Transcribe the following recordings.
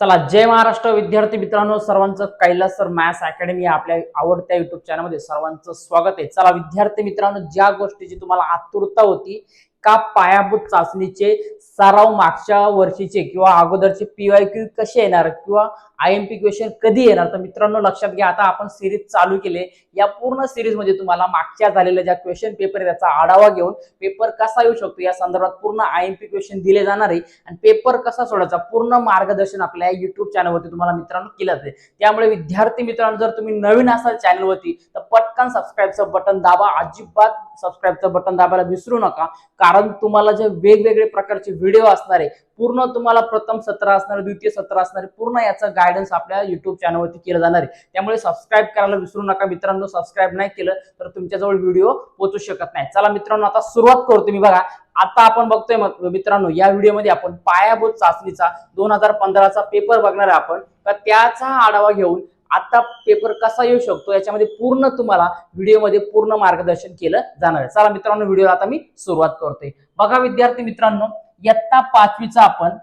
चला जय महाराष्ट्र. विद्यार्थी मित्रांनो सर्वांचं कैलास सर मॅथ्स अकॅडमी या आपल्या आवडत्या युट्यूब चॅनलमध्ये सर्वांचं स्वागत आहे. चला विद्यार्थी मित्रांनो ज्या गोष्टीची तुम्हाला आतुरता होती का पायाभूत चाचणीचे सराव मागच्या वर्षीचे किंवा अगोदरचे पीवाय क्यू कसे येणार किंवा आय एम पी क्वेश्चन कधी येणार? तर मित्रांनो लक्षात घ्या आता आपण सिरीज चालू केले. या पूर्ण सिरीजमध्ये तुम्हाला मागच्या झालेल्या ज्या क्वेश्चन पेपर आहे त्याचा आढावा घेऊन पेपर कसा येऊ शकतो? या संदर्भात पूर्ण आय एम पी क्वेश्चन दिले जाणार आहे. आणि पेपर कसा सोडायचा? पूर्ण मार्गदर्शन आपल्या युट्यूब चॅनलवरती तुम्हाला मित्रांनो केलं जाते त्यामुळे विद्यार्थी मित्रांनो जर तुम्ही नवीन असाल चॅनलवरती तर पटकन सबस्क्राईबचं बटन दाबा. अजिबात सबस्क्राईबचं बटन दाबायला विसरू नका. कारण तुम्हाला जे वेगवेगळे प्रकारचे व्हिडिओ असणार आहे पूर्ण तुम्हाला प्रथम सत्र असणार द्वितीय सत्र असणार आहे पूर्ण याचा गायडन्स आपल्या युट्यूब चॅनलवरती केलं जाणार आहे. त्यामुळे सबस्क्राईब करायला विसरू नका. मित्रांनो सबस्क्राईब नाही केलं तर तुमच्याजवळ व्हिडिओ पोहोचू शकत नाही. चला मित्रांनो आता सुरुवात करतो मी. बघा आता आपण बघतोय मग- मित्रांनो या व्हिडिओमध्ये आपण पायाभूत चाचणीचा दोन हजार पंधराचा पेपर बघणार आहे आपण. तर त्याचा आढावा घेऊन आता पेपर कसा येऊ शकतो याच्यामध्ये पूर्ण तुम्हाला व्हिडिओमध्ये पूर्ण मार्गदर्शन केलं जाणार आहे. चला मित्रांनो व्हिडिओ आता मी सुरुवात करतोय. बघा विद्यार्थी मित्रांनो इयत्ता पाचवीचा आपण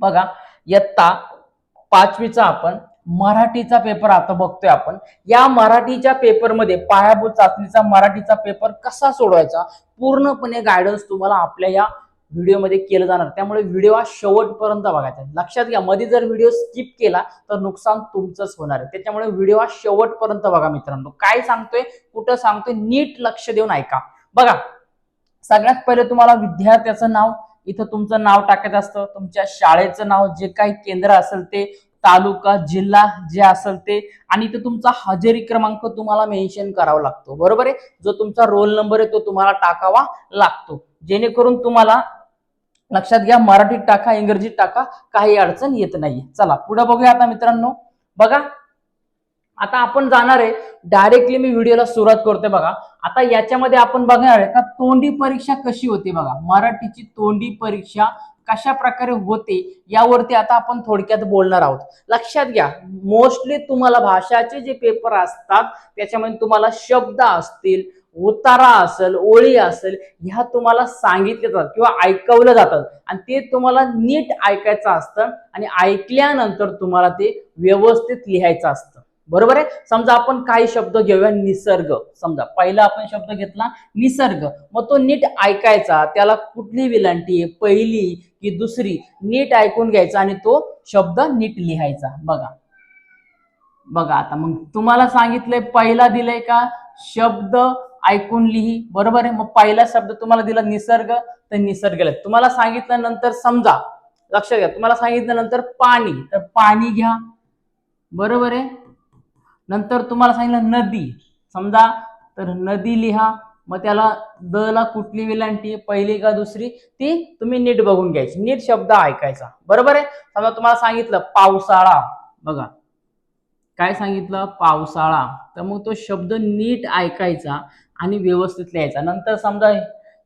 बघा इयत्ता पाचवीचा आपण मराठीचा पेपर आता बघतोय आपण. या मराठीच्या पेपरमध्ये पायाभूत चाचणीचा मराठीचा पेपर कसा सोडवायचा? पूर्णपणे गायडन्स तुम्हाला आपल्या या व्हिडिओमध्ये केलं जाणार. त्यामुळे व्हिडिओ हा शेवटपर्यंत बघायचा लक्षात घ्या मध्ये जर व्हिडिओ स्किप केला तर नुकसान तुमचंच होणार आहे. त्याच्यामुळे व्हिडिओ हा शेवटपर्यंत बघा मित्रांनो. काय सांगतोय कुठं सांगतोय नीट लक्ष देऊन ऐका. बघा सगळ्यात पहिले तुम्हाला विद्यार्थ्याचं नाव इथं तुमचं नाव टाकायचं असतं तुमच्या शाळेचं नाव जे काही केंद्र असेल ते तालुका जिल्हा जे असेल ते आणि इथं तुमचा हजेरी क्रमांक तुम्हाला मेन्शन करावा लागतो. बरोबर आहे? जो तुमचा रोल नंबर आहे तो तुम्हाला टाकावा लागतो. जेणेकरून तुम्हाला लक्षात घ्या मराठीत टाका इंग्रजीत टाका काही अडचण येत नाही चला पुढे बघूया आता मित्रांनो. बघा आता आपण जाणार आहे. डायरेक्टली मी व्हिडिओला सुरुवात करतोय बघा. आता याच्यामध्ये आपण बघणार आहे का तोंडी परीक्षा कशी होते बघा? मराठीची तोंडी परीक्षा कशा प्रकारे होते यावरती आता आपण थोडक्यात बोलणार आहोत. लक्षात घ्या मोस्टली तुम्हाला भाषाचे जे पेपर असतात त्याच्यामध्ये तुम्हाला शब्द असतील उतारा असेल ओळी असेल ह्या तुम्हाला सांगितले जातात किंवा ऐकवलं जातात आणि ते तुम्हाला नीट ऐकायचं असतं आणि ऐकल्यानंतर तुम्हाला ते व्यवस्थित लिहायचं असतं. बरोबर आहे? समजा आपण काही शब्द घेऊया निसर्ग. समजा पहिला आपण शब्द घेतला निसर्ग. मग तो नीट ऐकायचा त्याला कुठली विलांटी आहे? पहिली की दुसरी? नीट ऐकून घ्यायचा आणि तो शब्द नीट लिहायचा. बघा. बघा आता मग तुम्हाला सांगितलंय पहिला दिलंय का? शब्द ऐकून लिही. बरोबर आहे? मग पहिला शब्द तुम्हाला दिला निसर्ग तर निसर्ग तुम्हाला सांगितलं नंतर समजा लक्षात घ्या तुम्हाला सांगितलं नंतर पाणी तर पाणी घ्या. बरोबर आहे? नंतर तुम्हाला सांगितलं नदी. समजा तर नदी लिहा. मग त्याला द ला कुठली विलांटी पहिली का दुसरी? ती तुम्ही नीट बघून घ्यायची. नीट शब्द ऐकायचा. बरोबर आहे? समजा तुम्हाला सांगितलं पावसाळा. बघा. काय सांगितलं? पावसाळा. तर मग तो शब्द नीट ऐकायचा. आणि व्यवस्थित लिहायचा. नंतर समजा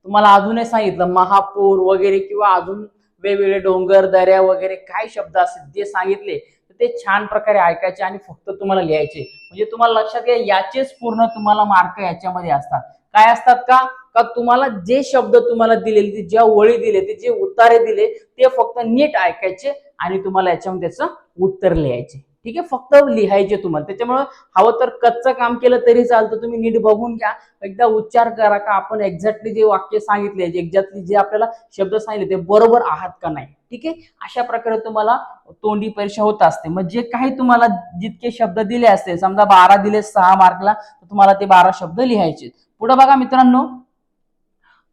तुम्हाला अजूनही सांगितलं महापूर वगैरे किंवा अजून वेगवेगळे डोंगर दऱ्या वगैरे काय शब्द असतील जे सांगितले तर ते छान प्रकारे ऐकायचे आणि फक्त तुम्हाला लिहायचे. म्हणजे तुम्हाला लक्षात घ्या याचेच पूर्ण तुम्हाला मार्क याच्यामध्ये असतात. काय असतात का? का तुम्हाला जे शब्द तुम्हाला दिलेले ते ज्या ओळी दिले ते जे उतारे दिले ते फक्त नीट ऐकायचे आणि तुम्हाला याच्यामध्ये त्याचं उत्तर लिहायचे. ठीक आहे? फक्त लिहायचे तुम्हाला. त्याच्यामुळं हवं तर कच्चं काम केलं तरी चालतं. तुम्ही नीट बघून घ्या. एकदा उच्चार करा का आपण एक्झॅक्टली जे वाक्य सांगितले एक्झॅक्टली जे आपल्याला शब्द सांगितले ते बरोबर आहात का नाही? ठीक आहे? अशा प्रकारे तुम्हाला तोंडी परीक्षा होत असते. मग जे काही तुम्हाला जितके शब्द दिले असते समजा बारा दिले सहा मार्कला तर तुम्हाला ते बारा शब्द लिहायचे. पुढे बघा मित्रांनो.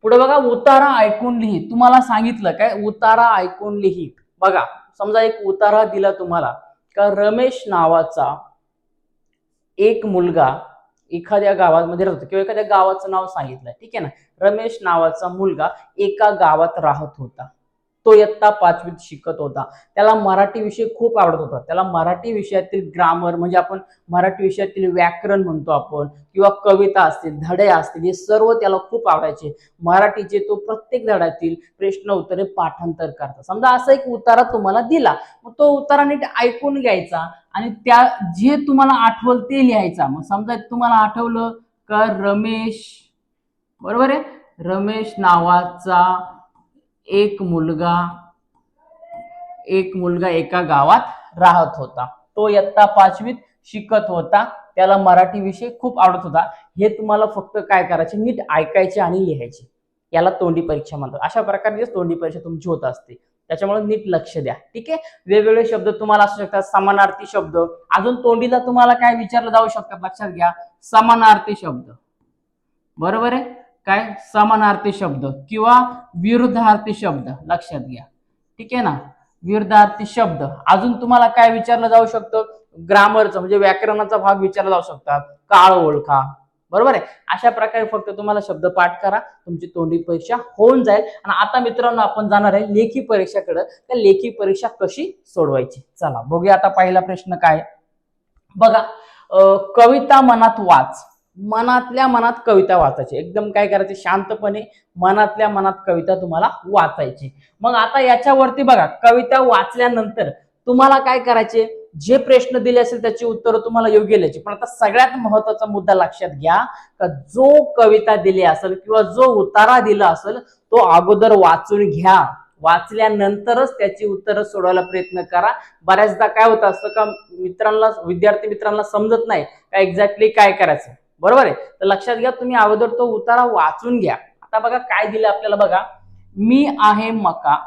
पुढे बघा उतारा ऐकून लिही. तुम्हाला सांगितलं काय? उतारा ऐकून लिही. बघा. समजा एक उतारा दिला तुम्हाला. का रमेश नावाचा एक मुलगा एखाद्या गावामध्ये राहतो किंवा एखाद्या गावाचं नाव सांगितलंय. ठीक आहे ना? रमेश नावाचा मुलगा एका गावात राहत होता. तो इयत्ता पाचवीत शिकत होता. त्याला मराठी विषय खूप आवडत होता. त्याला मराठी विषयातील ग्रामर म्हणजे आपण मराठी विषयातील व्याकरण म्हणतो आपण किंवा कविता असतील धडे असतील हे सर्व त्याला खूप आवडायचे. मराठीचे तो प्रत्येक धड्यातील प्रश्न उत्तरे पाठांतर करता समजा असा एक उतारा तुम्हाला दिला मग तो उतारा नीट ऐकून घ्यायचा आणि त्या जे तुम्हाला आठवल ते लिहायचा. मग समजा तुम्हाला आठवलं का रमेश? बरोबर आहे? रमेश नावाचा एक मुलगा एक मुलगा एका गावात राहत होता. तो इयत्ता पाचवीत शिकत होता. त्याला मराठी विषय खूप आवडत होता. हे तुम्हाला फक्त काय करायचे? नीट ऐकायचे आणि लिहायचे. याला तोंडी परीक्षा म्हणतात. अशा प्रकारची तोंडी परीक्षा तुमची होत असते. त्याच्यामुळे नीट लक्ष द्या. ठीक आहे? वेगवेगळे शब्द तुम्हाला असू शकतात. समानार्थी शब्द. अजून तोंडीला तुम्हाला काय विचारलं जाऊ शकतात? लक्षात घ्या. समानार्थी शब्द. बरोबर आहे? काय? समानार्थी शब्द किंवा विरुद्धार्थी शब्द. लक्षात घ्या. ठीक आहे ना? विरुद्धार्थी शब्द. अजून तुम्हाला काय विचारलं जाऊ शकतं? ग्रामरचं म्हणजे व्याकरणाचा भाग विचारला जाऊ शकतात काळ ओळखा. बरोबर आहे? अशा प्रकारे फक्त तुम्हाला शब्द पाठ करा. तुमची तोंडी परीक्षा होऊन जाईल. आणि आता मित्रांनो आपण जाणार आहे लेखी परीक्षाकडे. त्या लेखी परीक्षा कशी सोडवायची? चला बघूया आता पहिला प्रश्न काय बघा कविता मनात वाच. मनातल्या मनात कविता वाचायची. एकदम काय करायचे? शांतपणे मनातल्या मनात कविता तुम्हाला वाचायची. मग आता याच्यावरती बघा कविता वाचल्यानंतर तुम्हाला काय करायचे? जे प्रश्न दिले असेल त्याची उत्तरं तुम्हाला योग्य लिहायची. पण आता सगळ्यात महत्त्वाचा मुद्दा लक्षात घ्या का जो कविता दिली असेल किंवा जो उतारा दिला असेल तो अगोदर वाचून घ्या. वाचल्यानंतरच त्याची उत्तरं सोडवायला प्रयत्न करा. बऱ्याचदा काय होत असतं का मित्रांना विद्यार्थी मित्रांना समजत नाही का एक्झॅक्टली काय करायचं? बरोबर आहे? तर लक्षात घ्या तुम्ही अगोदर तो उतारा वाचून घ्या. आता बघा काय दिलं आपल्याला बघा. मी आहे मका.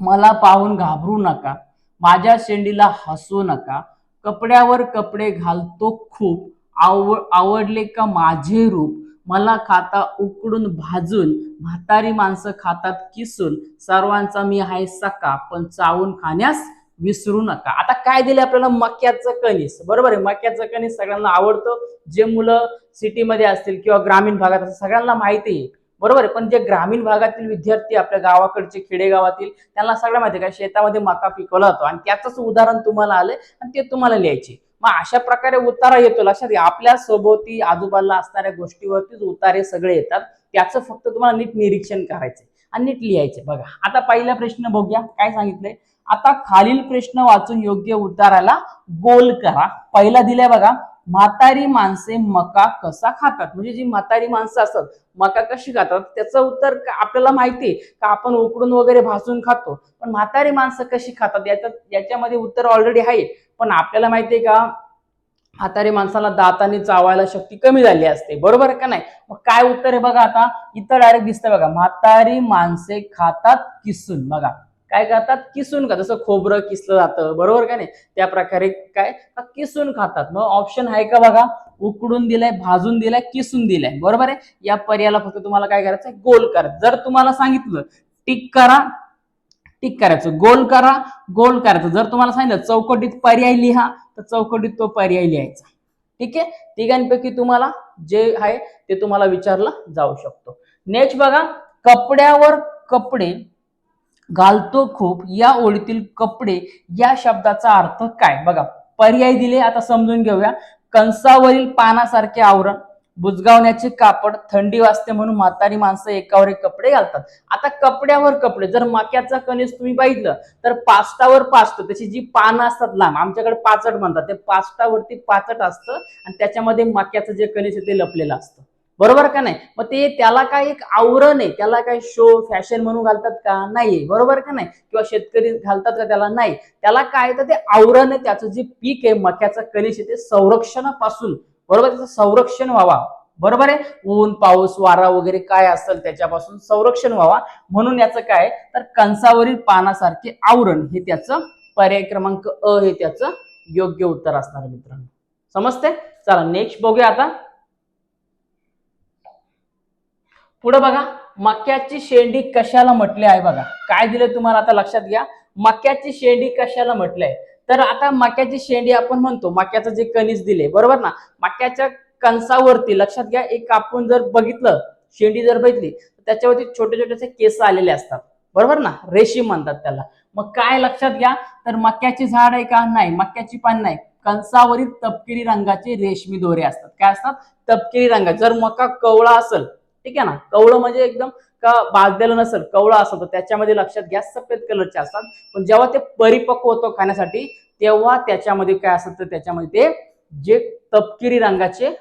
मला पाहून घाबरू नका. माझ्या शेंडीला हसू नका. कपड्यावर कपडे घालतो खूप. आव आवडले का माझे रूप? मला खाता उकडून भाजून म्हातारी माणसं खातात किसून. सर्वांचा मी आहे सका पण चावून खाण्यास विसरू नका. आता काय दिले आपल्याला? मक्याचं कणीस. बरोबर आहे मक्याचं कणीस सगळ्यांना आवडतं. जे मुलं सिटीमध्ये असतील किंवा ग्रामीण भागात असतील सगळ्यांना माहिती आहे. बरोबर आहे पण जे ग्रामीण भागातील विद्यार्थी आपल्या गावाकडचे खेडेगावातील त्यांना सगळं माहिती आहे का? शेतामध्ये मका पिकवला जातो आणि त्याचंच उदाहरण तुम्हाला आलंय आणि ते तुम्हाला लिहायचे मग अशा प्रकारे उतारा येतो. लक्षात घ्या आपल्या सोबती आजूबाजूला असणाऱ्या गोष्टीवरतीच उतारे सगळे येतात. त्याचं फक्त तुम्हाला नीट निरीक्षण करायचंय. आणि नीट लिहायचे. बघा आता पहिला प्रश्न बघूया. काय सांगितलंय? आता खालील प्रश्न वाचून योग्य उत्तराला गोल करा. पहिला दिलाय बघा म्हातारी माणसे मका कसा खातात? म्हणजे जी म्हातारी माणसं असतात मका कशी खातात? त्याचं उत्तर आपल्याला माहिती आहे का? आपण उकडून वगैरे भासून खातो. पण म्हातारी माणसं कशी खातात? याच्यात याच्यामध्ये उत्तर ऑलरेडी आहे. पण आपल्याला माहिती आहे का? म्हातारी माणसाला दाताने चावायला शक्ती कमी झाली असते. बरोबर का नाही? मग काय उत्तर आहे बघा आता? इथं डायरेक्ट दिसतंय बघा. म्हातारी माणसे खातात किसून. बघा. काय करतात किसून का जसं खोबरं किसलं जातं. बरोबर का नाही? त्या प्रकारे काय? किसून खातात. मग ऑप्शन आहे का बघा? उकडून दिलाय भाजून दिलाय किसून दिलाय. बरोबर आहे? या पर्यायाला फक्त तुम्हाला काय करायचं गोल करायचं जर तुम्हाला सांगितलं टिक करा. टिक करायचं. गोल करा. गोल करायचं. जर तुम्हाला सांगितलं चौकटीत पर्याय लिहा. तर चौकटीत तो पर्याय लिहायचा. ठीक आहे? तिघांपैकी तुम्हाला जे आहे ते तुम्हाला विचारलं जाऊ शकतो. नेक्स्ट बघा कपड्यावर कपडे घालतो खूप या ओळीतील कपडे या शब्दाचा अर्थ काय? बघा पर्याय दिले आता समजून घेऊया. कंसावरील पानासारखे आवरण. बुजगावण्याचे कापड थंडी वाजते म्हणून म्हातारी माणसं एकावर एक कपडे घालतात. आता कपड्यावर कपडे जर मक्याचा कणीस तुम्ही बघितलं तर पास्टावर पाचट त्याची जी पानं असतात लांब आमच्याकडे पाचट म्हणतात ते पास्टावरती पाचट असतं आणि त्याच्यामध्ये मक्याचं जे कणीस आहे ते लपलेलं असतं. बरोबर का नाही? मग ते त्याला काय एक आवरण आहे त्याला काय शो फॅशन म्हणून घालतात का? नाहीये. बरोबर का नाही? किंवा शेतकरी घालतात का त्याला? नाही. त्याला काय तर ते आवरण आहे त्याचं जे पीक आहे मक्याचं कणीस आहे ते संरक्षणापासून बरोबर? त्याचं संरक्षण व्हावा. बरोबर आहे? ऊन पाऊस वारा वगैरे काय असेल त्याच्यापासून संरक्षण व्हावा. म्हणून याचं काय? तर कंसावरील पानासारखे आवरण हे त्याचं पर्याय क्रमांक अ हे त्याचं योग्य उत्तर असणार मित्रांनो. समजते चला नेक्स्ट बघूया आता. पुढे बघा. मक्याची शेंडी कशाला म्हटले आहे बघा. काय दिलं तुम्हाला आता लक्षात घ्या. मक्याची शेंडी कशाला म्हटले आहे तर आता मक्याची शेंडी आपण म्हणतो मक्याचं जे कणीस दिले बरोबर ना? मक्याच्या कणसावरती लक्षात घ्या एक आपण जर बघितलं शेंडी जर बघितली तर त्याच्यावरती छोटे छोटेसे केस आलेले असतात. बरोबर ना? रेशीम म्हणतात त्याला. मग काय लक्षात घ्या तर मक्याची झाड आहे का? नाही. मक्याची पान नाही. कंसावरील तपकिरी रंगाचे रेशमी दोरे असतात. काय असतात? तपकिरी रंगाचे जर मका कवळा असेल ठीक आहे ना? कवळं म्हणजे एकदम का भाजलेलं नसेल कवळा असेल तर त्याच्यामध्ये लक्षात घ्या सफेद कलरचे असतात. पण जेव्हा ते परिपक्व होतो खाण्यासाठी तेव्हा त्याच्यामध्ये काय असतं? तर त्याच्यामध्ये ते जे तपकिरी रंगाचे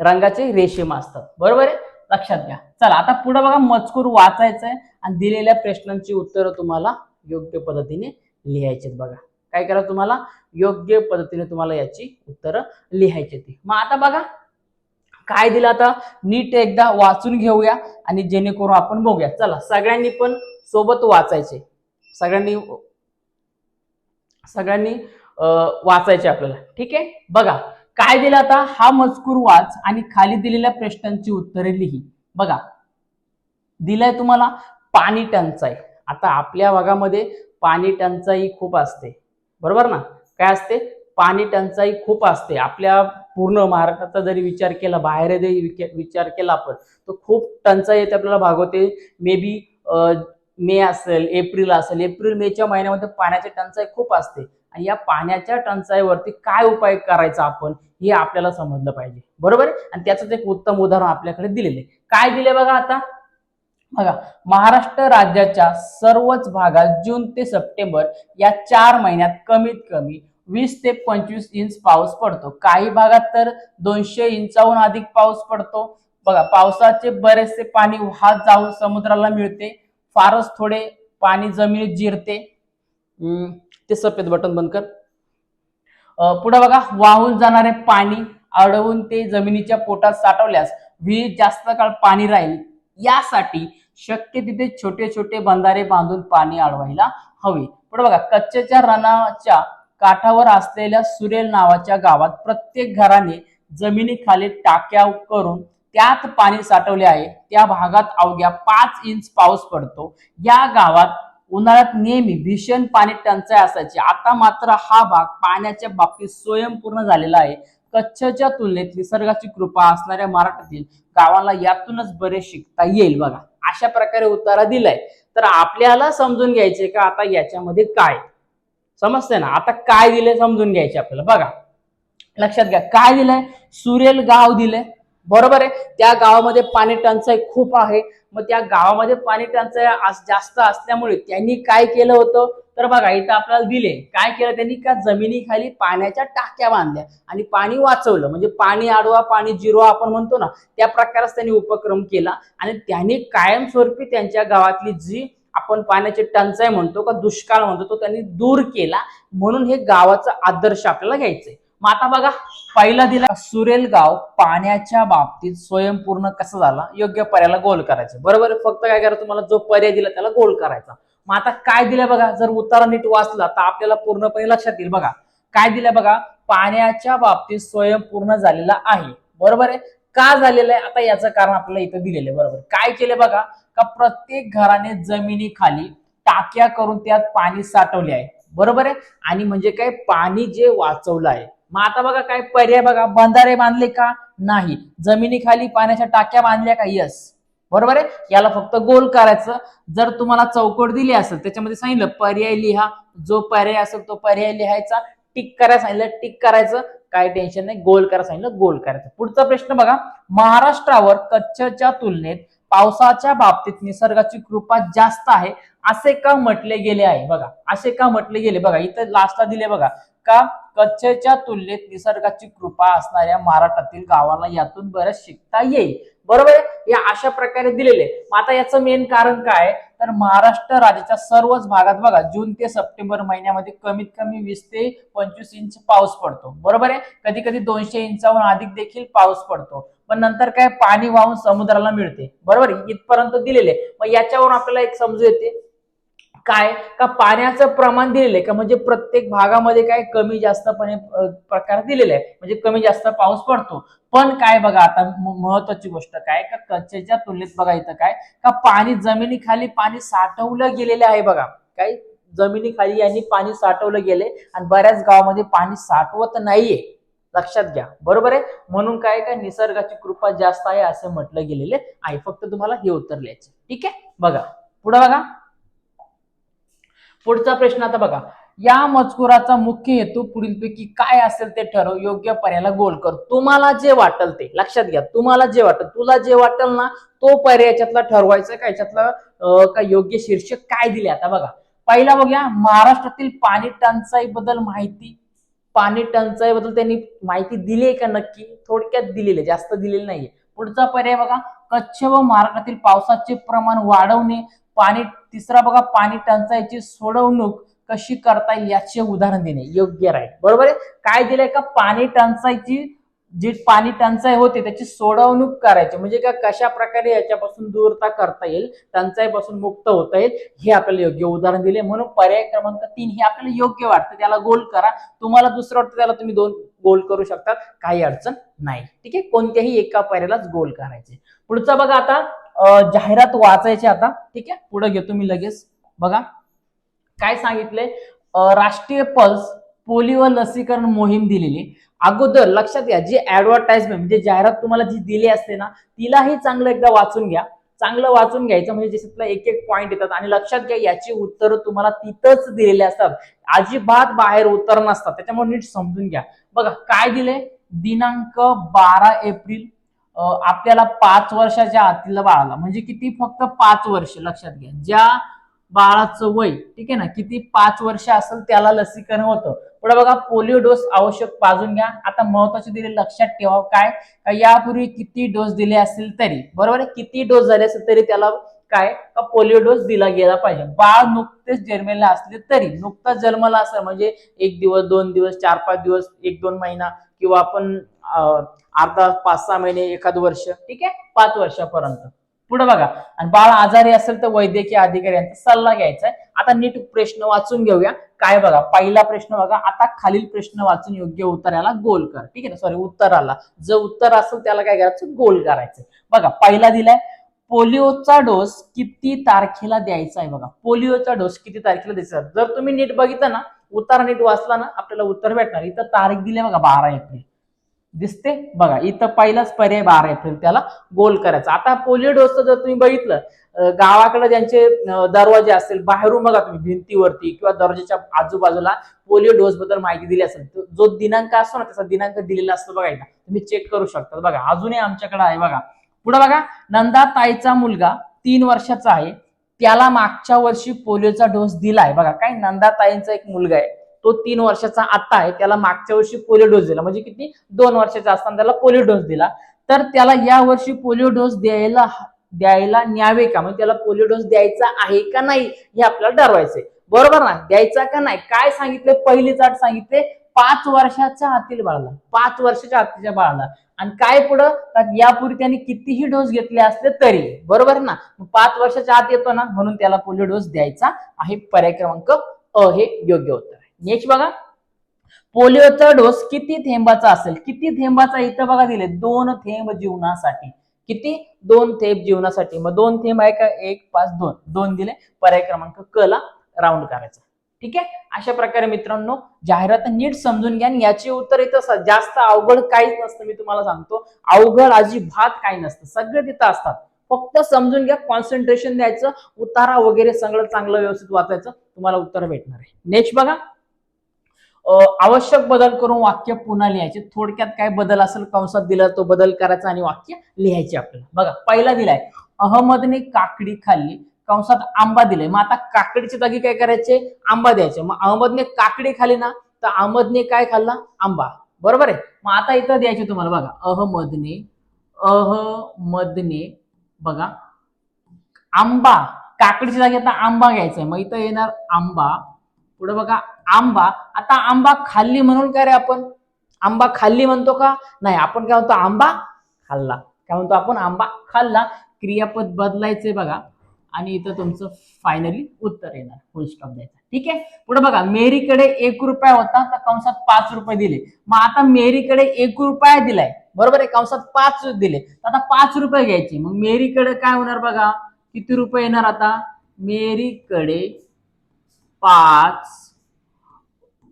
रंगाचे रेशीम असतात. बरोबर आहे? लक्षात घ्या. चला आता पुढे बघा मजकूर वाचायचा आहे आणि दिलेल्या प्रश्नांची उत्तरं तुम्हाला योग्य पद्धतीने लिहायचे बघा. काय करा तुम्हाला? योग्य पद्धतीने तुम्हाला याची उत्तरं लिहायची ती मग आता बघा काय दिलं आता? नीट एकदा वाचून घेऊया आणि जेणेकरून आपण बघूया. चला सगळ्यांनी पण सोबत वाचायचे. सगळ्यांनी सगळ्यांनी वाचायचे आपल्याला. ठीक आहे? बघा काय दिलं आता? हा मजकूर वाच आणि खाली दिलेल्या प्रश्नांची उत्तरे लिही. बघा. दिलाय तुम्हाला पाणी टंचाई. आता आपल्या भागामध्ये पाणी टंचाई खूप असते. बरोबर ना? काय असते? पाणी टंचाई खूप असते. आपल्या पूर्ण महाराष्ट्राचा जरी विचार केला बाहेर जरी विचार केला आपण तर खूप टंचाई येते आपल्याला भागवते. मे बी मे असेल एप्रिल असेल एप्रिल मेच्या महिन्यामध्ये पाण्याची टंचाई खूप असते. आणि या पाण्याच्या टंचाईवरती काय उपाय करायचा आपण हे आपल्याला समजलं पाहिजे. बरोबर आहे? आणि त्याचंच एक उत्तम उदाहरण आपल्याकडे दिलेलं आहे. काय दिले बघा आता? बघा महाराष्ट्र राज्याच्या सर्वच भागात जून ते सप्टेंबर या चार महिन्यात कमीत कमी वीस ते पंचवीस इंच पाऊस पडतो. काही भागात तर दोनशे इंचाहून अधिक पाऊस पडतो. बघा पावसाचे बरेचसे पाणी वाहत जाऊन समुद्राला मिळते. फारच थोडे पाणी जमिनीत जिरते. ते सफेद बटन बंद कर. पुढे बघा वाहून जाणारे पाणी अडवून ते जमिनीच्या पोटात साठवल्यास विहिरीत जास्त काळ पाणी राहील. यासाठी शक्य तिथे छोटे छोटे बंधारे बांधून पाणी अडवायला हवे. पुढे बघा कच्च्याच्या रणाच्या काठावर असलेल्या सुरेल नावाच्या गावात प्रत्येक घराने जमिनीखाली टाक्या करून त्यात पाणी साठवले आहे. त्या भागात अवघ्या पाच इंच पाऊस पडतो. या गावात उन्हाळ्यात नेहमी भीषण पाणी टंचाई असायची. आता मात्र हा भाग पाण्याच्या बाबतीत स्वयंपूर्ण झालेला आहे. कच्छच्या तुलनेत निसर्गाची कृपा असणाऱ्या मराठीतील गावाला यातूनच बरे शिकता येईल बघा. अशा प्रकारे उतारा दिलाय. तर आपल्याला समजून घ्यायचे का? आता याच्यामध्ये काय? समजतंय ना? आता काय दिलंय समजून घ्यायचे आपल्याला. बघा. लक्षात घ्या. काय दिलंय? सुरेल गाव दिलंय. बरोबर आहे? त्या गावामध्ये पाणी टंचाई खूप आहे. मग त्या गावामध्ये पाणी टंचाई अस- जास्त असल्यामुळे त्यांनी काय केलं होतं? तर बघा इथं आपल्याला दिले काय केलं? त्यांनी का जमिनीखाली पाण्याच्या टाक्या बांधल्या आणि पाणी वाचवलं. म्हणजे पाणी आडवा पाणी जिरवा आपण म्हणतो ना त्या प्रकारात त्यांनी उपक्रम केला आणि त्यांनी कायमस्वरूपी त्यांच्या गावातली जी आपण पाण्याची टंचाई म्हणतो का दुष्काळ म्हणतो तो त्यांनी दूर केला. म्हणून हे गावाचा आदर्श आपल्याला घ्यायचंय. मग आता बघा पहिला दिला सुरेल गाव पाण्याच्या बाबतीत स्वयंपूर्ण कसा झाला? योग्य पर्यायाला गोल करायचं. बरोबर आहे? फक्त काय करायचं? तुम्हाला जो पर्याय दिला त्याला गोल करायचा. मग आता काय दिलं बघा? जर उतारा नीट वाचला तर आपल्याला पूर्णपणे लक्षात येईल बघा. काय दिलं बघा? पाण्याच्या बाबतीत स्वयंपूर्ण झालेला आहे. बरोबर आहे? का झालेलं आहे? आता याचं कारण आपल्याला इथं दिलेलं आहे बरोबर. काय केलं बघा का प्रत्येक घराने जमिनीखाली टाक्या करून त्यात पाणी साठवले आहे. बरोबर आहे? आणि म्हणजे काय पाणी जे वाचवलं आहे. मग आता बघा काय पर्याय बघा बंधारे बांधले का? नाही. जमिनीखाली पाण्याच्या टाक्या बांधल्या का? यस बरोबर आहे? याला फक्त गोल करायचं. जर तुम्हाला चौकट दिली असेल त्याच्यामध्ये सांगितलं पर्याय लिहा. जो पर्याय असेल तो पर्याय लिहायचा. टिक करायला सांगितलं टिक करायचं. काय टेन्शन नाही गोल करा सांगितलं गोल करायचं. पुढचा प्रश्न बघा महाराष्ट्रावर कच्छच्या तुलनेत पावसाच्या बाबतीत निसर्गाची कृपा जास्त आहे असे का म्हटले गेले आहे? बघा असे का म्हटले गेले? बघा इथं लास्टला दिले बघा का कच्छच्या तुलनेत निसर्गाची कृपा असणाऱ्या महाराष्ट्रातील गावाला यातून बरंच शिकता येईल. बरोबर आहे? या अशा प्रकारे दिलेले मग आता याचं मेन कारण काय? तर महाराष्ट्र राज्याच्या सर्वच भागात बघा जून ते सप्टेंबर महिन्यामध्ये कमीत कमी वीस ते पंचवीस इंच पाऊस पडतो. बरोबर आहे? कधी कधी दोनशे इंचाहून अधिक देखील पाऊस पडतो. पण नंतर काय? पाणी वाहून समुद्राला मिळते. बरोबर आहे? इथपर्यंत दिलेले. मग याच्यावरून आपल्याला एक समजू येते. काय? का पाण्याचं प्रमाण दिलेलं आहे? का म्हणजे प्रत्येक भागामध्ये काय कमी जास्तपणे प्रकार दिलेले आहे म्हणजे कमी जास्त पाऊस पडतो. पण काय बघा आता महत्वाची गोष्ट काय? का कच्च्याच्या तुलनेत बघा इथं काय? का पाणी जमिनीखाली पाणी साठवलं गेलेलं आहे बघा. काय? जमिनीखाली यांनी पाणी साठवलं गेले आणि बऱ्याच गावामध्ये पाणी साठवत नाहीये. लक्षात घ्या. बरोबर आहे? म्हणून काय? काय निसर्गाची कृपा जास्त आहे असे म्हटलं गेलेले आहे. फक्त तुम्हाला हे उत्तर ठीक आहे? बघा. पुढे बघा. पुढचा प्रश्न आता बघा. या मजकुराचा मुख्य हेतू पुढीलपैकी काय असेल ते ठरव योग्य पर्यायाला गोल कर. तुम्हाला जे वाटल ते लक्षात घ्या तुम्हाला जे वाटल तुला जे वाटल ना तो पर्याय याच्यातला ठरवायचा का याच्यातला का योग्य शीर्षक काय दिले आता बघा. पहिला बघूया महाराष्ट्रातील पाणी टंचाई बद्दल माहिती. पाणी टंचाई बद्दल त्यांनी माहिती दिली आहे का नक्की? थोडक्यात दिलेली जास्त दिलेली नाहीये. पुढचा पर्याय बघा कच्छ व महाराष्ट्रातील पावसाचे प्रमाण वाढवणे पाणी तिसरा बघा पाणी टंचाईची सोडवणूक कशी करता येईल याचे उदाहरण देणे. योग्य राहील बरोबर आहे? काय दिलंय का? पाणी टंचाईची जी पाणी टंचाई होते त्याची सोडवणूक करायची. म्हणजे का कशा प्रकारे याच्यापासून दूरता करता येईल टंचाईपासून मुक्त होता येईल हे आपल्याला योग्य उदाहरण दिले म्हणून पर्याय क्रमांक तीन हे आपल्याला योग्य वाटतं. त्याला गोल करा. तुम्हाला दुसरं वाटतं त्याला तुम्ही दोन गोल करू शकतात. काही अडचण नाही. ठीक आहे? कोणत्याही एका पर्यायालाच गोल करायचे. पुढचं बघा आता जाहिरात वाचायची आता. ठीक आहे? पुढे घेतो मी लगेच. बघा. काय सांगितलंय? राष्ट्रीय पल्स पोलिओ लसीकरण मोहीम दिलेली. अगोदर लक्षात घ्या जी ऍडव्हर्टाइजमेंट म्हणजे जाहिरात तुम्हाला जी दिली असते ना तिलाही चांगलं एकदा वाचून घ्या. चांगलं वाचून घ्यायचं म्हणजे ज्याच्यातला एक एक पॉईंट येतात. आणि लक्षात घ्या याची उत्तरं तुम्हाला तिथंच दिलेली असतात. अजिबात बाहेर उत्तर नसतात. त्याच्यामुळे नीट समजून घ्या. बघा काय दिले दिनांक बारा एप्रिल आपल्याला पाच वर्षाच्या आतील बाळाला म्हणजे किती? फक्त पाच वर्ष लक्षात घ्या. ज्या बाळाचं वय ठीक आहे ना किती पाच वर्ष असेल त्याला लसीकरण होतं. पुढे बघा पोलिओ डोस आवश्यक पाजून घ्या. आता महत्त्वाचे दिले लक्षात ठेवा. काय? का यापूर्वी किती डोस दिले असतील तरी बरोबर आहे? किती डोस झाले असेल तरी त्याला काय? का पोलिओ डोस दिला गेला पाहिजे. बाळ नुकतेच जन्मेला असले तरी नुकताच जन्माला असेल म्हणजे एक दिवस दोन दिवस चार पाच दिवस एक दोन महिना किंवा आपण अर्धा पाच सहा महिने एखाद वर्ष ठीक आहे? पाच वर्षापर्यंत. पुढे बघा. आणि बाळ आजारी असेल तर वैद्यकीय अधिकारी यांचा सल्ला घ्यायचा आहे. आता नीट प्रश्न वाचून घेऊया. काय बघा? पहिला प्रश्न बघा. आता खालील प्रश्न वाचून योग्य उत्तराला गोल कर. ठीक आहे ना? सॉरी उत्तराला. जर उत्तर असेल त्याला काय करायचं? गोल करायचं बघा पहिला दिलाय पोलिओचा डोस किती तारखेला द्यायचा आहे बघा? पोलिओचा डोस किती तारखेला द्यायचा जर तुम्ही नीट बघितलं ना उत्तर नीट वाचला ना आपल्याला उत्तर भेटणार. इथं तारीख दिली बघा बारा एप्रिल. दिसते. बघा इथं पहिलाच पर्याय बारा एप्रिल त्याला गोल करायचा. आता पोलिओ डोसचं जर तुम्ही बघितलं गावाकडे ज्यांचे दरवाजे असतील बाहेरून बघा तुम्ही भिंतीवरती किंवा दरवाजाच्या आजूबाजूला पोलिओ डोस बद्दल माहिती दिली असेल जो दिनांक असतो ना त्याचा दिनांक दिलेला असतो बघा इथं तुम्ही चेक करू शकता. बघा अजूनही आमच्याकडे आहे बघा. पुढे बघा नंदा ताईचा मुलगा तीन वर्षाचा आहे. त्याला मागच्या वर्षी पोलिओचा डोस दिलाय. बघा काय नंदा ताईंचा एक मुलगा आहे. तो तीन वर्षाचा आता आहे त्याला मागच्या वर्षी पोलिओ डोस दिला. म्हणजे किती? दोन वर्षाचा असताना त्याला पोलिओ डोस दिला. तर त्याला या वर्षी पोलिओ डोस द्यायला द्यायला न्यावे का? म्हणजे त्याला पोलिओ डोस द्यायचा आहे का नाही हे आपल्याला ठरवायचंय. बरोबर ना? द्यायचा का नाही? काय सांगितले पहिलीच चाट सांगितले पाच वर्षाच्या आतील बाळाला. पाच वर्षाच्या आतीच्या बाळाला. आणि काय पुढं? यापूर्वी त्यांनी कितीही डोस घेतले असले तरी. बरोबर ना? मग पाच वर्षाच्या आत येतो ना? म्हणून त्याला पोलिओ डोस द्यायचा आहे. पर्याय क्रमांक अ हे योग्य होतं नेक्स्ट बघा. पोलिओचा डोस किती थेंबाचा असेल? किती थेंबाचा इथं बघा दिले? दोन थेंब जीवनासाठी. किती? दोन थेंब जीवनासाठी. मग दोन थेंब आहे का? एक पाच दोन. दोन दिले. पर्याय क्रमांक क ला राऊंड करायचा. ठीक आहे? अशा प्रकारे मित्रांनो जाहिरात नीट समजून घ्या आणि याचे उत्तर इथं जास्त अवघड काहीच नसतं मी तुम्हाला सांगतो. अवघड अजिबात काही नसतं. सगळं तिथं असतात. फक्त समजून घ्या कॉन्सन्ट्रेशन द्यायचं उतारा वगैरे सगळं चांगलं व्यवस्थित वाचायचं तुम्हाला उत्तर भेटणार आहे. नेक्स्ट बघा. आवश्यक बदल करून वाक्य पुन्हा लिहायचे. थोडक्यात काय बदल असेल कंसात दिला तो बदल करायचा आणि वाक्य लिहायचे आपल्याला. बघा पहिला दिलाय अहमदने काकडी खाल्ली कंसात आंबा दिलाय. मग आता काकडीच्या जागी काय करायचे? आंबा द्यायचे. मग अहमदने काकडी खाली ना तर अहमदने काय खाल्ला? आंबा. बरोबर आहे? मग आता इथं द्यायचे तुम्हाला बघा. अहमदने अहमदने बघा आंबा. काकडीच्या जागी आता आंबा घ्यायचा मग इथं येणार आंबा. पुढे बघा आंबा. आता आंबा खाल्ली म्हणून काय रे आपण? आंबा खाल्ली म्हणतो का? नाही आपण काय म्हणतो आंबा खाल्ला. काय म्हणतो आपण? आंबा खाल्ला. क्रियापद बदलायचे बघा. आणि इथं तुमचं फायनली उत्तर येणार. फुल स्टॉप द्यायचा. ठीक आहे? पुढे बघा. मेरीकडे एक रुपया होता तर कंसात पाच रुपये दिले. मग आता मेरीकडे एक रुपया दिलाय. बरोबर आहे? कंसात पाच दिले. तर आता पाच रुपये घ्यायचे. मग मेरीकडे काय होणार बघा? किती रुपये येणार आता? मेरीकडे पाच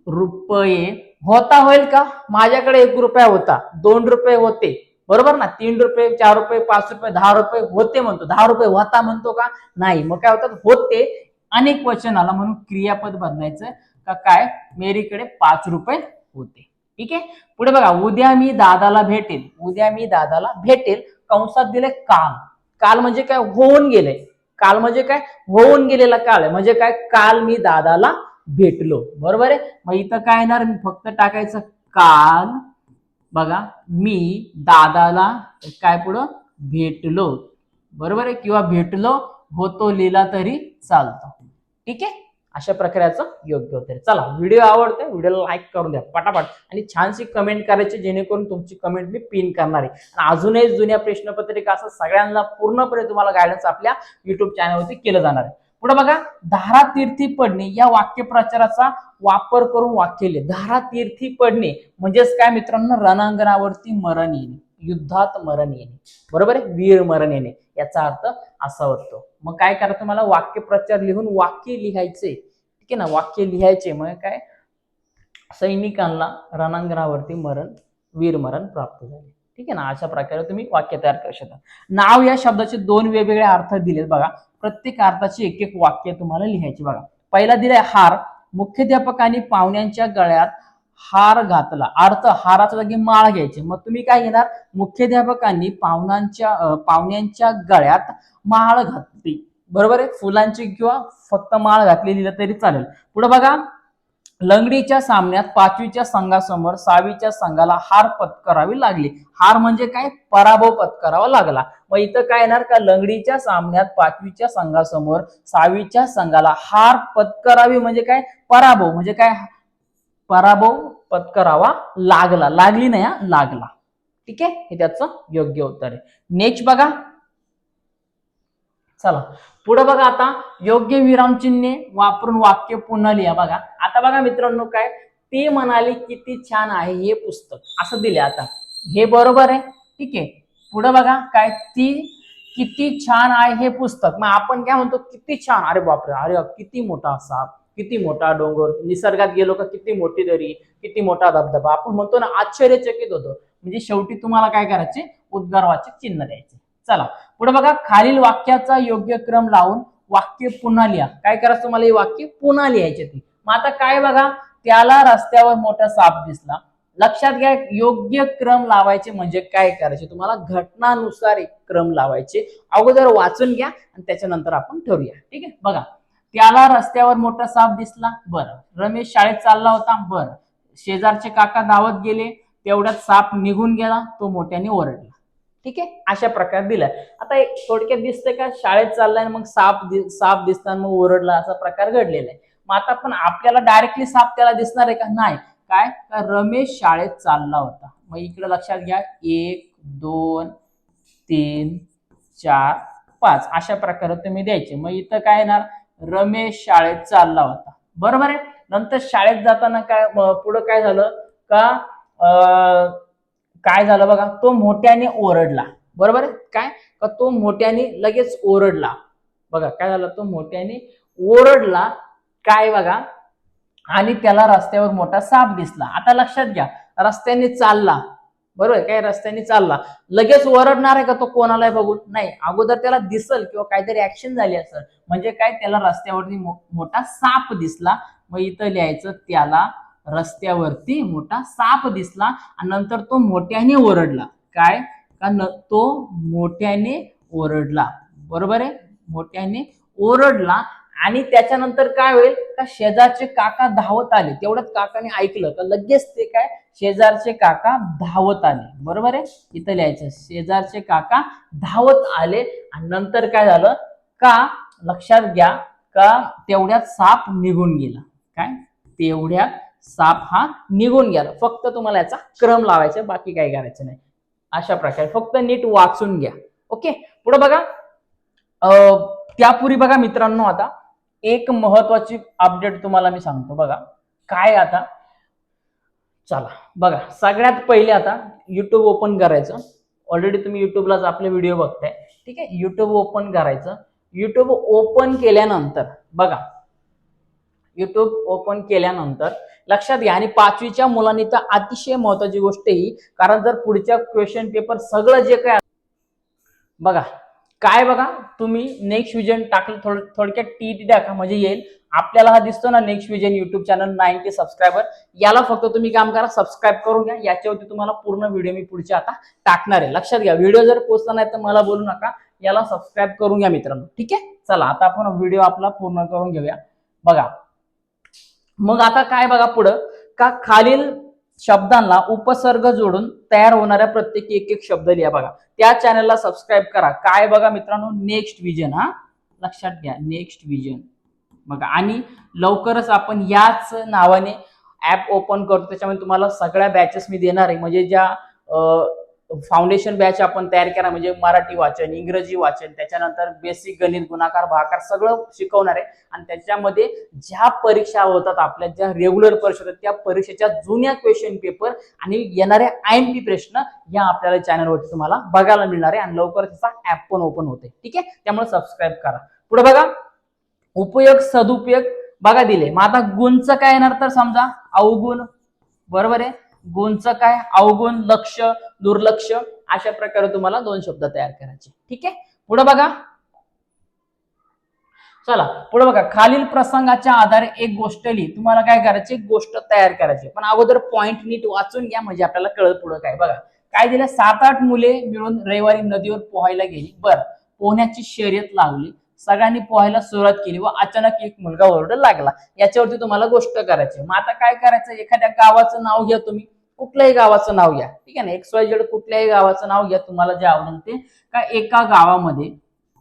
रुपये होता होईल का? माझ्याकडे एक रुपया होता. दोन रुपये होते. बरोबर ना? तीन रुपये चार रुपये पाच रुपये दहा रुपये होते म्हणतो. दहा रुपये होता म्हणतो का? नाही. मग काय होतात? होते. अनेक वचन आला म्हणून क्रियापद बदलायचं का काय? मेरीकडे पाच रुपये होते. ठीक आहे? पुढे बघा. उद्या मी दादाला भेटेल उद्या मी दादाला भेटेल. कंसात दिले काल. काल म्हणजे काय? होऊन गेले. काल म्हणजे काय? होऊन गेलेला काळ आहे. म्हणजे काय? काल मी दादाला भेटलो. बरोबर आहे? मग इथं काय येणार? मी फक्त टाकायचं काल बघा मी दादाला काय पुढं? भेटलो. बरोबर आहे? किंवा भेटलो होतो लिहिला तरी चालतो. ठीक आहे? अशा प्रकाराचं योग्य उत्तर. चला व्हिडिओ आवडतो व्हिडिओला लाईक करून द्या पटापट. आणि छानशी कमेंट करायची जेणेकरून तुमची कमेंट मी पिन करणार आहे. आणि अजूनही जुन्या प्रश्नपत्रिका असं सगळ्यांना पूर्णपणे तुम्हाला गायडन्स आपल्या युट्यूब चॅनलवरती केलं जाणार आहे. पुढे बघा धारा तीर्थी पडणे या वाक्यप्रचाराचा वापर करून वाक्य लिहिले धारा तीर्थी पडणे म्हणजेच काय मित्रांनो? रणांगणावरती मरण येणे युद्धात मरण येणे. बरोबर आहे? वीर मरण येणे. याचा अर्थ असा होतो. मग काय करा तुम्हाला वाक्यप्रचार लिहून वाक्य लिहायचे. ठीक आहे ना? वाक्य लिहायचे. मग काय? सैनिकांना रणांगणावरती मरण वीर मरण प्राप्त झाले. ठीक आहे ना? अशा प्रकारे तुम्ही वाक्य तयार करू शकता. नाव या शब्दाचे दोन वेगवेगळे अर्थ दिलेत बघा. प्रत्येक अर्थाची एक एक वाक्य तुम्हाला लिहायची बघा. पहिला दिलाय हार. मुख्याध्यापकांनी पाहुण्यांच्या गळ्यात हार घातला. अर्थ हाराच्या जागी माळ घ्यायची. मग तुम्ही काय घेणार? मुख्याध्यापकांनी पाहुण्यांच्या पाहुण्यांच्या गळ्यात माळ घातली. बरोबर आहे? फुलांची किंवा फक्त माळ घातली लिहिलं तरी चालेल. पुढे बघा. लंगडीच्या सामन्यात पाचवीच्या संघासमोर सहावीच्या संघाला हार पत्करावी लागली. हार म्हणजे काय? पराभव पत्करावा लागला. मग इथं काय येणार का? लंगडीच्या सामन्यात पाचवीच्या संघासमोर सहावीच्या संघाला हार पत्करावी म्हणजे काय? पराभव म्हणजे काय? पराभव पत्करावा लागला. लागली नाही हा, लागला. ठीक आहे? हे त्याचं योग्य उत्तर आहे. नेक्स्ट बघा. चला. पुढे बघा आता योग्य विरामचिन्हे वापरून वाक्य पुन्हा लिहा बघा. आता बघा मित्रांनो काय ते म्हणाली किती छान आहे हे पुस्तक. असं दिले आता. हे बरोबर आहे. ठीक आहे. पुढे बघा काय ती किती छान आहे हे पुस्तक. मग आपण काय म्हणतो किती छान. अरे बापरे अरे किती मोठा साप किती मोठा डोंगर. निसर्गात गेलो का किती मोठी दरी किती मोठा धबधबा. आपण म्हणतो ना आश्चर्यचकित होतो. म्हणजे शेवटी तुम्हाला काय करायचे? उद्गारवाचे चिन्ह द्यायचे. चला. पुढे बघा खालील वाक्याचा योग्य क्रम लावून वाक्य पुन्हा लिहा. काय करायचं तुम्हाला हे वाक्य? पुन्हा लिहायचे ते. मग आता काय बघा त्याला रस्त्यावर मोठा साप दिसला. लक्षात घ्या योग्य क्रम लावायचे म्हणजे काय करायचे? तुम्हाला घटनानुसार एक क्रम लावायचे. अगोदर वाचून घ्या आणि त्याच्यानंतर आपण ठरूया ठीक आहे? बघा त्याला रस्त्यावर मोठा साप दिसला. बरं. रमेश शाळेत चालला होता. बरं. शेजारचे काका धावत गेले. तेवढ्यात साप निघून गेला. तो मोठ्याने ओरडला. ठीक आहे? अशा प्रकारे दिलाय. आता एक थोडक्यात दिसतंय का? शाळेत चाललाय मग साप दि- साप दिसताना मग ओरडला असा प्रकार घडलेला आहे. मग आता पण आपल्याला डायरेक्टली साप त्याला दिसणार आहे का? नाही. काय? का रमेश शाळेत चालला होता. मग इकडे लक्षात घ्या. एक दोन तीन चार पाच. अशा प्रकारे तुम्ही द्यायचे. मग इथं काय येणार? रमेश शाळेत चालला होता. बरोबर आहे? नंतर शाळेत जाताना काय पुढं काय झालं? का काय झालं बघा? तो मोठ्याने ओरडला. बरोबर आहे? काय? का तो मोठ्याने लगेच ओरडला. बघा काय झालं? तो मोठ्याने ओरडला. काय बघा? आणि त्याला रस्त्यावर मोठा साप दिसला. आता लक्षात घ्या रस्त्याने चालला. बरोबर आहे? काय? रस्त्याने चालला. लगेच ओरडणार आहे का तो? कोणाला बघून? नाही. अगोदर त्याला दिसल किंवा काहीतरी ऍक्शन झाली असेल. म्हणजे काय? त्याला रस्त्यावरती मो- मोठा साप दिसला. मग इथं लिहायचं त्याला रस्त्यावरती मोठा साप दिसला आणि नंतर तो मोठ्याने ओरडला. काय? का न तो मोठ्याने ओरडला. बरोबर आहे? मोठ्याने ओरडला आणि त्याच्यानंतर काय होईल? का शेजारचे काका धावत आले. तेवढ्यात काकाने ऐकलं. तर लगेच ते काय? शेजारचे काका धावत आले. बरोबर आहे? इथं लिहायचं. शेजारचे काका धावत आले आणि नंतर काय झालं? का? लक्षात घ्या. का तेवढ्यात साप निघून गेला. काय? तेवढ्यात साप हा निघून गेला. फक्त तुम्हाला याचा क्रम लावायचा बाकी काही करायचं नाही. अशा प्रकारे फक्त नीट वाचून घ्या. ओके? पुढे बघा. त्यापूर्वी बघा मित्रांनो आता एक महत्वाची अपडेट तुम्हाला मी सांगतो. बघा काय आता? चला बघा. सगळ्यात पहिले आता युट्यूब ओपन करायचं. ऑलरेडी तुम्ही युट्यूबलाच आपले व्हिडिओ बघताय. ठीक आहे? युट्यूब ओपन करायचं. युट्यूब ओपन केल्यानंतर बघा. युट्यूब ओपन केल्यानंतर लक्षात घ्या. आणि पाचवीच्या मुलांनी तर अतिशय महत्वाची गोष्ट ही कारण जर पुढच्या क्वेश्चन पेपर सगळं जे काय बघा काय बघा तुम्ही नेक्स्ट विजन टाकलं थोड थोडक्यात टी टी टाका म्हणजे येईल. आपल्याला हा दिसतो ना next vision YouTube channel ninety subscriber याला फक्त तुम्ही काम करा सबस्क्राईब करून घ्या. याच्यावरती तुम्हाला पूर्ण व्हिडिओ मी पुढचे आता टाकणार आहे. लक्षात घ्या. व्हिडिओ जर पोचला नाही तर मला बोलू नका. याला सबस्क्राईब करून घ्या मित्रांनो. ठीक आहे? चला आता आपण व्हिडिओ आपला पूर्ण करून घेऊया. बघा. मग आता काय बघा पुढं? का खालील शब्दांना उपसर्ग जोडून तयार होणाऱ्या प्रत्येकी एक एक शब्द लिहा बघा. त्या चॅनलला सबस्क्राईब करा. काय बघा मित्रांनो? नेक्स्ट विजन हा? लक्षात घ्या. नेक्स्ट विजन बघा. आणि लवकरच आपण याच नावाने ऍप ओपन करतो. त्याच्यामध्ये तुम्हाला सगळ्या बॅचेस मी देणार आहे. म्हणजे ज्या फाउंडेशन बॅच आपण तयार केला म्हणजे मराठी वाचन इंग्रजी वाचन त्याच्यानंतर बेसिक गणित गुणाकार भाकार सगळं शिकवणार आहे. आणि त्याच्यामध्ये ज्या परीक्षा होतात आपल्या ज्या रेग्युलर परीक्षा होतात त्या परीक्षेच्या जुन्या क्वेश्चन पेपर आणि येणारे आय एम पी प्रश्न या आपल्याला चॅनलवरती तुम्हाला बघायला मिळणार आहे. आणि लवकरच त्याचा ऍप पण ओपन होते ठीक आहे? त्यामुळे सबस्क्राईब करा. पुढे बघा. उपयोग सदुपयोग. बघा दिले. मग आता गुणचं काय येणार तर समजा? अवगुण. बरोबर आहे? गुणचं काय? अवगुण लक्ष दुर्लक्ष अशा प्रकारे तुम्हाला दोन शब्द तयार करायचे. ठीक आहे? पुढे बघा. चला पुढे बघा. खालील प्रसंगाच्या आधारे एक गोष्ट लिही. तुम्हाला काय करायची? एक गोष्ट तयार करायची. पण अगोदर पॉइंट नीट वाचून घ्या म्हणजे आपल्याला कळत पुढे काय. बघा. काय दिलं? सात आठ मुले मिळून रविवारी नदीवर पोहायला गेली. बर. पोहण्याची शर्यत लावली. सगळ्यांनी पोहायला सुरुवात केली व अचानक एक मुलगा ओरडू लागला. याच्यावरती तुम्हाला गोष्ट करायची मग आता काय करायचं? एखाद्या गावाचं नाव घ्या तुम्ही. कुठल्याही गावाचं नाव घ्या ठीक आहे ना? एक्स वाय जेड कुठल्याही गावाचं नाव घ्या तुम्हाला जे आवडेल ते काय एका गावामध्ये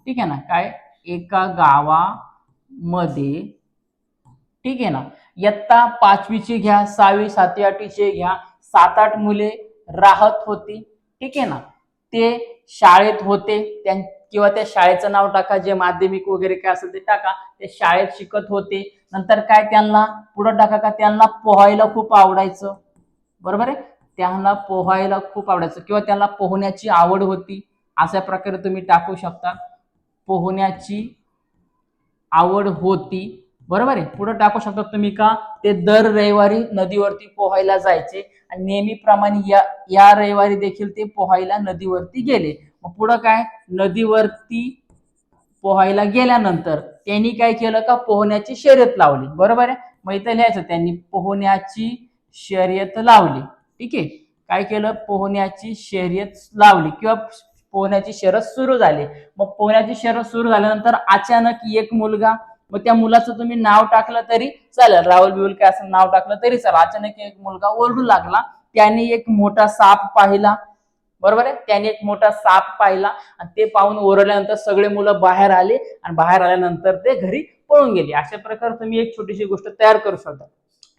ठीक आहे ना? काय एका गावामध्ये ठीक आहे ना? इयत्ता पाचवीची घ्या सहावी सातवी आठवीचे घ्या. सात आठ मुले राहत होती ठीक आहे ना? ते शाळेत होते. त्यां किंवा त्या शाळेचं नाव टाका जे माध्यमिक वगैरे काय असेल ते टाका. ते शाळेत शिकत होते. नंतर काय त्यांना पुढं टाका का त्यांना पोहायला खूप आवडायचं? बरोबर आहे? त्यांना पोहायला खूप आवडायचं किंवा त्यांना पोहण्याची आवड होती अशा प्रकारे तुम्ही टाकू शकता. पोहण्याची आवड होती बरोबर आहे? पुढे टाकू शकता तुम्ही का? ते दर रविवारी नदीवरती पोहायला जायचे आणि नेहमीप्रमाणे या या रविवारी देखील ते पोहायला नदीवरती गेले. मग पुढं काय? नदीवरती पोहायला गेल्यानंतर त्यांनी काय केलं का? पोहण्याची शर्यत लावली. बरोबर आहे? मग इथं लिहायचं त्यांनी पोहण्याची शर्यत लावली. ठीक? आहे काय केलं? पोहण्याची शर्यत लावली किंवा पोहण्याची शर्यत सुरू झाली. मग पोहण्याची शर्यत सुरू झाल्यानंतर अचानक एक मुलगा मग त्या मुलाचं तुम्ही नाव टाकलं तरी चालेल. राहुल बिहुल काय असं नाव टाकलं तरी चालेल. अचानक एक मुलगा ओरडू लागला. त्याने एक मोठा साप पाहिला. बरोबर आहे? त्याने एक मोठा साप पाहिला आणि ते पाहून ओरडल्यानंतर सगळे मुलं बाहेर आले आणि बाहेर आल्यानंतर ते घरी पळून गेले. अशा प्रकारे तुम्ही एक छोटीशी गोष्ट तयार करू शकता.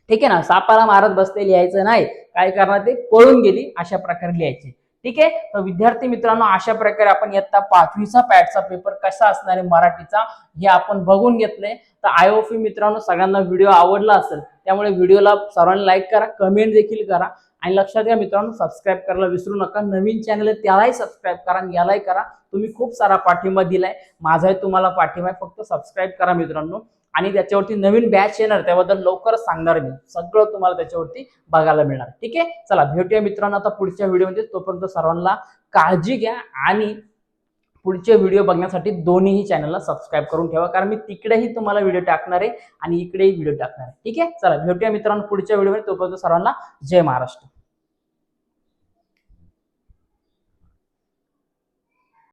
ठीक आहे ना? सापाला मारत बसते लिहायचं नाही. काय करणार ते? पळून गेली. अशा प्रकारे लिहायचे. ठीक आहे? तर विद्यार्थी मित्रांनो अशा प्रकारे आपण इयत्ता पाचवीचा पॅटचा पेपर कसा असणार आहे मराठीचा हे आपण बघून घेतलंय. तर आय ओफ मित्रांनो सगळ्यांना व्हिडिओ आवडला असेल त्यामुळे व्हिडिओला सर्वांनी लाईक करा कमेंट देखील करा. आणि लक्षात घ्या मित्रांनो सबस्क्राईब करायला विसरू नका. नवीन चॅनल आहे त्यालाही सबस्क्राईब करा आणि यालाही करा. तुम्ही खूप सारा पाठिंबा दिलाय. माझाही तुम्हाला पाठिंबा आहे. फक्त सबस्क्राईब करा मित्रांनो. आणि त्याच्यावरती नवीन बॅच येणार त्याबद्दल लवकरच सांगणार मी. सगळं तुम्हाला त्याच्यावरती बघायला मिळणार. ठीक आहे? चला भेटूया मित्रांनो आता पुढच्या व्हिडिओमध्ये. तोपर्यंत सर्वांना काळजी घ्या आणि पुढचे व्हिडिओ बघण्यासाठी दोन्हीही चॅनलला सबस्क्राईब करून ठेवा. कारण मी तिकडेही तुम्हाला व्हिडिओ टाकणार आहे आणि इकडेही व्हिडिओ टाकणार आहे. ठीक आहे? चला भेटूया मित्रांनो पुढच्या व्हिडिओमध्ये. तोपर्यंत सर्वांना जय महाराष्ट्र.